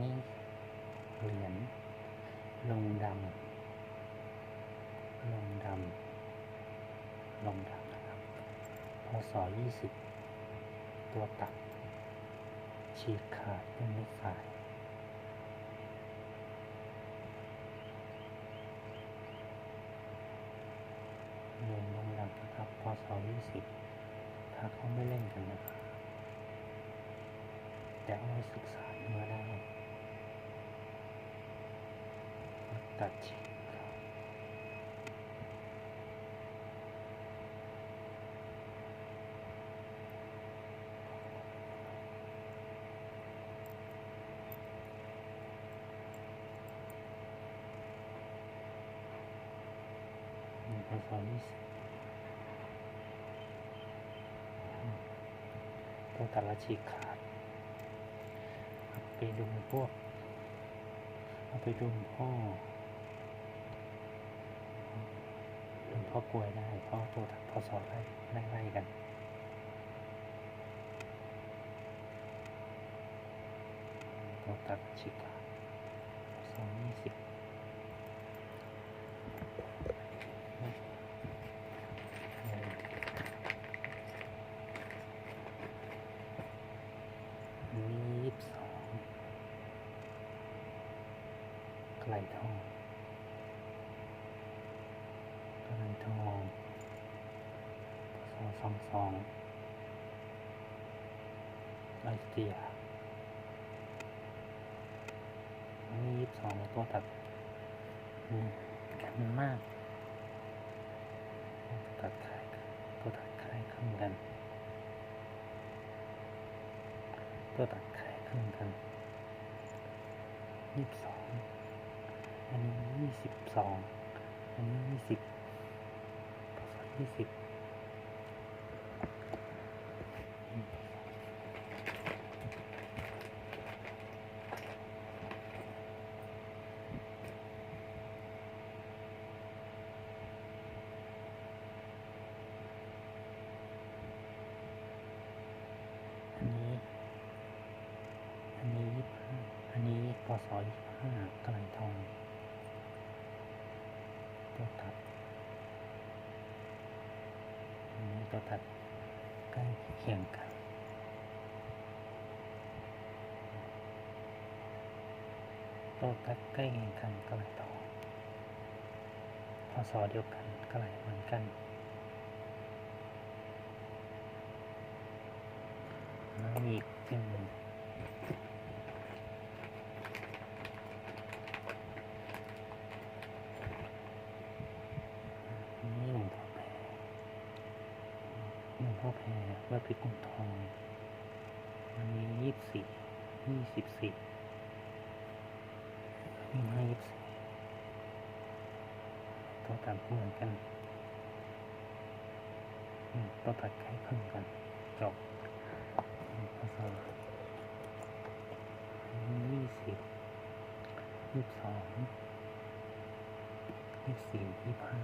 นี้เหรียญลงดำลงดำลงดำนะครับพศยี่สิบตัวตัด ฉีกขาดเป็นเม็ดสายเรียนลงดำนะครับพศยี่สิบถ้าเขาไม่เล่นกันนะครับแต่เอาไว้ศึกษา เนื้อได้ตัดฉีกขาต้องตัดละฉีกขาดอาไปดูพวกอาไปดูพ่อดู พ่อกลวยได้เพ่อตัวถัดพอสอได้ได้ไล่กันตัวตัดชิกาสองยี่สิบนี่ยี่สิบสองไกลทองไกลทอง สองสองไอเสียนี่ยี่สิบสองตัวตัดกันมากตัวตัดคล้ายกันตัวตัดคล้ายคลึงกันตัวตัดคล้ายคลึงกันยี่สิบสองอันนี้ยี่สิบสองอันนี้ยี่สิบยี่สิบอันนี้ อันนี้ยี่สิบห้าอันนี้พ ศยี่ห้ากลทองตัวตัดนี้ตัวตัดใกล้เคียงกันตัวตัดใกล้เคียงกันก็ไหลทองพศเดียวกันก็ไหลเหมือนกันแล้วอีกเส้นหนึ่ง นี่หลวงพ่อแพรหลวง พ่อแพรวัดพิกุลทอง วันนี้ยี่สิบยี่สิบสี่ยี่ห้ายี่สิบสี่ตัวตัดเหมือนกันตัวตัดคล้ายคลึงกันจบอืมพศยี่สิบยี่สิบสองยี่สิบสี่ยี่สิบห้า